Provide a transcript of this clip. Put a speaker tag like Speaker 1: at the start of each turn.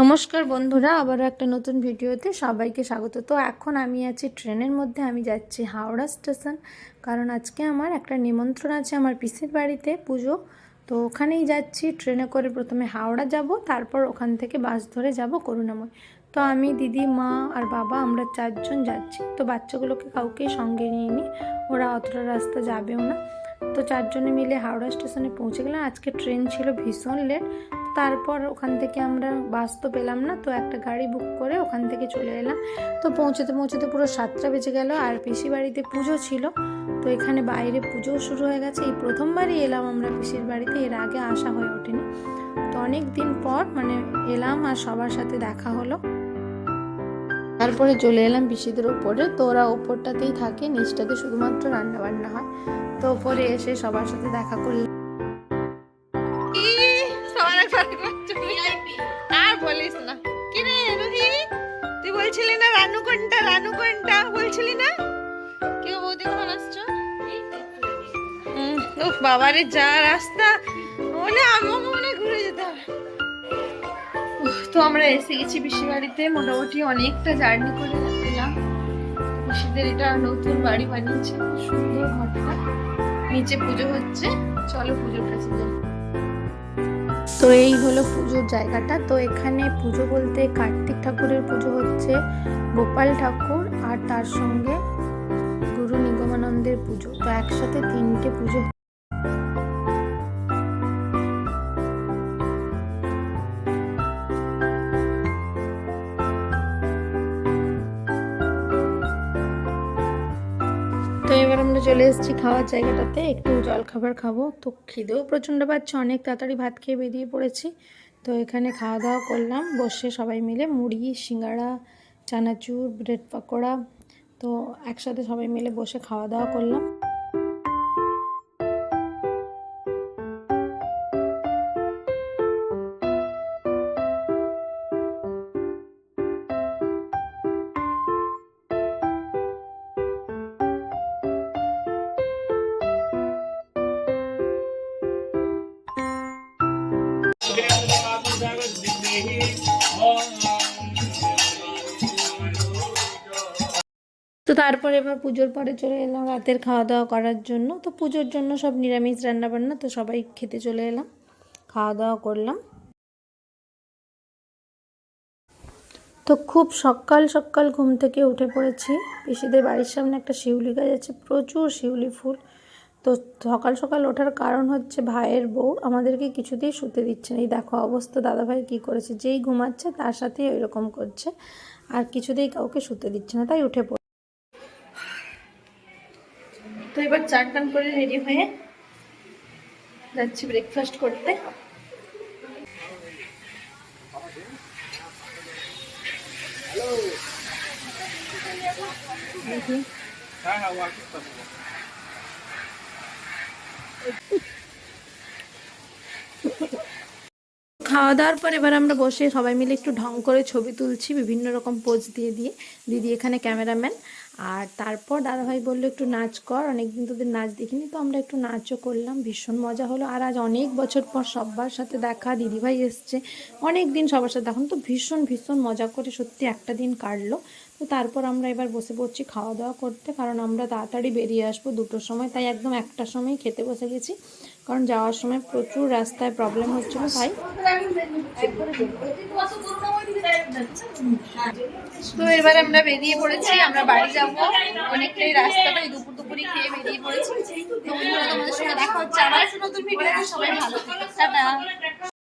Speaker 1: নমস্কার বন্ধুরা, আবারও একটা নতুন ভিডিওতে সবাইকে স্বাগত। তো এখন আমি আছি ট্রেনের মধ্যে, আমি যাচ্ছি হাওড়া স্টেশন, কারণ আজকে আমার একটা নিমন্ত্রণ আছে আমার পিসির বাড়িতে পুজো। তো ওখানেই যাচ্ছি, ট্রেনে করে প্রথমে হাওড়া যাব, তারপর ওখান থেকে বাস ধরে যাব করুণাময়। তো আমি, দিদি, মা আর বাবা, আমরা চারজন যাচ্ছি। তো বাচ্চাগুলোকে কাউকেই সঙ্গে নিয়ে নিই ওরা অতটা রাস্তা যাবেও না। তো চারজনে মিলে হাওড়া স্টেশনে পৌঁছে গেলাম। আজকে ট্রেন ছিল ভীষণ লেট তারপর ওখান থেকে আমরা বাস তো পেলাম না, তো একটা গাড়ি বুক করে ওখান থেকে চলে এলাম। তো পৌঁছতে পৌঁছতে পুরো সাতটা বেজে গেল, আর পিসি বাড়িতে পুজো ছিল। তো এখানে বাইরে পুজোও শুরু হয়ে গেছে। এই প্রথমবারই এলাম আমরা পিসির বাড়িতে, এর আগে আসা হয়ে ওঠেনি। তো অনেক দিন পর মানে এলাম আর সবার সাথে দেখা হলো। তারপরে চলে এলাম পিসিদের ওপরে তো ওরা ওপরটাতেই থাকে, নিচটাতে শুধুমাত্র রান্না বান্না হয়। তো ওপরে এসে সবার সাথে দেখা করলাম।
Speaker 2: আর বলিস না। কি রে রুহি? তুই বলছিলি না রানু কোনটা রানু কোনটা বলছিলি না? কি বৌদি কখন আসছো? হুম, উফ বাবারে যা রাস্তা। বলে আমাকে মনে ঘুরে যেতে হবে। তো আমরা এসে গেছি পিসি বাড়িতে মোটামুটি অনেকটা জার্নি করে এলাম পিসিদের এটা নতুন বাড়ি বানিয়েছে সুন্দর ঘরটা। নিচে পুজো হচ্ছে। চলো পুজোর কাছে যাই।
Speaker 1: তো এই হলো পুজোর জায়গাটা। তো এখানে পুজো বলতে কার্তিক ঠাকুরের পুজো হচ্ছে গোপাল ঠাকুর আর তার সঙ্গে গুরু নিগমানন্দের পুজো। তো একসাথে তিনটে পুজো তো এবার আমরা চলে এসেছি খাওয়ার জায়গাটাতে। একটু জল খাবার খাব। তো খিদেও প্রচণ্ড পাচ্ছে। অনেক তাড়াতাড়ি ভাত খেয়ে বেরিয়ে পড়েছি। তো এখানে খাওয়া দাওয়া করলাম। বসে সবাই মিলে মুড়ি, সিঙ্গাড়া, চানাচুর, ব্রেড পকোড়া। তো একসাথে সবাই মিলে বসে খাওয়া দাওয়া করলাম। তো তারপরে এবার পুজোর পরে চলে এলাম রাতের খাওয়া দাওয়া করার জন্য। তো পুজোর জন্য সব নিরামিষ রান্না বান্না তো সবাই খেতে চলে এলাম। খাওয়া দাওয়া করলাম। তো খুব সকাল সকাল ঘুম থেকে উঠে পড়েছি। পিসিদের বাড়ির সামনে একটা শিউলি গাছ আছে, প্রচুর শিউলি ফুল। তো সকাল সকাল ওঠার কারণ হচ্ছে ভাইয়ের বউ আমাদেরকে কিছুতেই শুতে দিচ্ছে না। এই দেখো অবস্থা, দাদাভাই কী করেছে, যেই ঘুমাচ্ছে তার সাথেই ওই রকম করছে। আর কিছুতেই কাউকে শুতে দিচ্ছে না, তাই উঠে পড়ে তো এবার চান টান করে রেডি হয়ে যাচ্ছি ব্রেকফাস্ট করতে। দেখি খাওয়া দাওয়ার পর এবার আমরা বসে সবাই মিলে একটু ঢং করে ছবি তুলছি, বিভিন্ন রকম পোজ দিয়ে দিয়ে। দিদি এখানে ক্যামেরাম্যান আর তারপর দাদাভাই বলল একটু নাচ কর, অনেকদিন তোদের নাচ দেখিনি, তো আমরা একটু নাচও করলাম, ভীষণ মজা হলো। আর আজ অনেক বছর পর সবার সাথে দেখা, দিদিভাই এসছে অনেক দিন সবার সাথে এখন তো ভীষণ ভীষণ মজা করে সত্যি একটা দিন কাটলো। তো তারপর আমরা এবার বসে পড়ছি খাওয়া দাওয়া করতে, কারণ আমরা তাড়াতাড়ি বেরিয়ে আসব দুটোর সময়, তাই একদম একটার সময় খেতে বসে গেছি। কারণ যাওয়ার সময় প্রচুর রাস্তায় প্রবলেম হচ্ছিল ভাই।
Speaker 2: তো এবার আমরা বেরিয়ে পড়েছি, আমরা বাড়ি যাব। অনেকটাই রাস্তা, তাই দুপুর দুপুরই খেয়ে বেরিয়ে পড়েছি। তো তোমাদের সঙ্গে দেখা হচ্ছে আবার নতুন ভিডিওতে সবাই ভালো টাটা।